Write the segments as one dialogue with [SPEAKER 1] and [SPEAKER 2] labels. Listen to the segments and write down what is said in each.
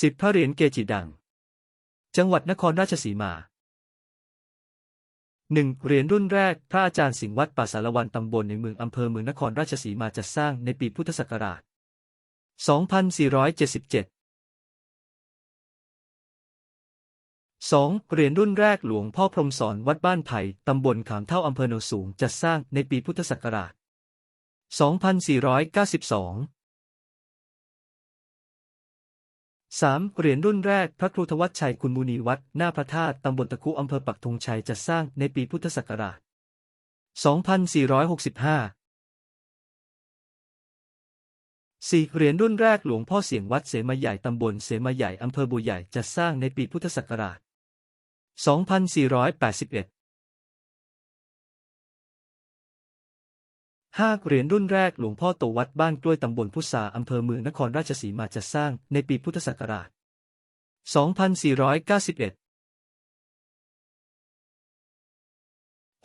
[SPEAKER 1] สิบพระเหรียญเกจิดัง จังหวัดนครราชสีมาหนึ่งเหรียญรุ่นแรก พระอาจารย์สิงห์วัดป่าสารวันตำบลในเมืองอำเภอเมืองนครราชสีมาจัดสร้างในปีพุทธศักราช 2477 2. เหรียญรุ่นแรกหลวงพ่อพรมสอนวัดบ้านไผ่ ตำบลขามเท่าอำเภอโนนสูง จัดสร้างในปีพุทธศักราช 2492 3. เหรียญรุ่นแรก พระครูทวัชชัยคุณมุนีวัด หน้าพระธาตุตำบลตะคุอำเภอปักธงชัยจัดสร้างในปีพุทธศักราช 2465 4. เหรียญรุ่นแรกหลวงพ่อเสียงวัดเสมาใหญ่ตำบลเสมาใหญ่อำเภอบัวใหญ่จัดสร้างในปีพุทธศักราช 2481 ห้าเหรียญรุ่นแรกหลวงพ่อโตวัดบ้านกล้วยตำบลพุทราอำเภอเมืองนครราชสีมาจัดสร้างในปีพุทธศักราช 2491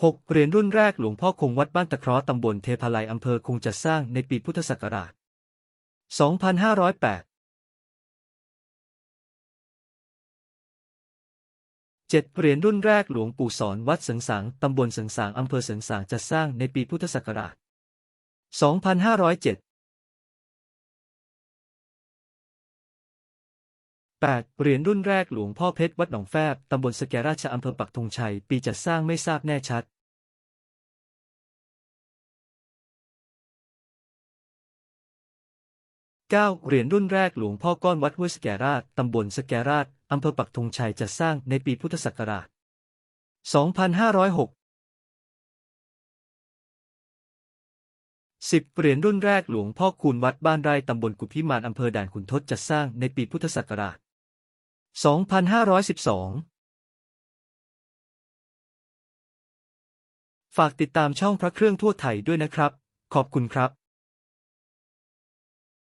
[SPEAKER 1] 6. เหรียญรุ่นแรกหลวงพ่อคงวัดบ้านตะเคราะห์ตำบลเทพาลัยอำเภอคงจัดสร้างในปีพุทธศักราช 2508 7. เหรียญรุ่นแรกหลวงปู่สอนวัดเสงสางตำบลเสงสางอำเภอเสงสางจัดสร้างในปีพุทธศักราช 2507 8. เหรียญรุ่นแรกหลวงพ่อเพชรวัดหนองแฟบ ตำบลสแกราชอำเภอปักธงชัย ปีจัดสร้างไม่ทราบแน่ชัด 9. เหรียญรุ่นแรกหลวงพ่อก้อนวัดห้วยสแกราช ตำบลสแกราชอำเภอปักธงชัยจัดสร้างในปีพุทธศักราช 2506 สิบเหรียญรุ่นแรกหลวงพ่อคูณวัดบ้านไร่ตำบลกุพิมานอำเภอด่านขุนทดจัดสร้างในปีพุทธศักราช 2512 ฝากติดตามช่องพระเครื่องทั่วไทยด้วยนะครับ ขอบคุณครับ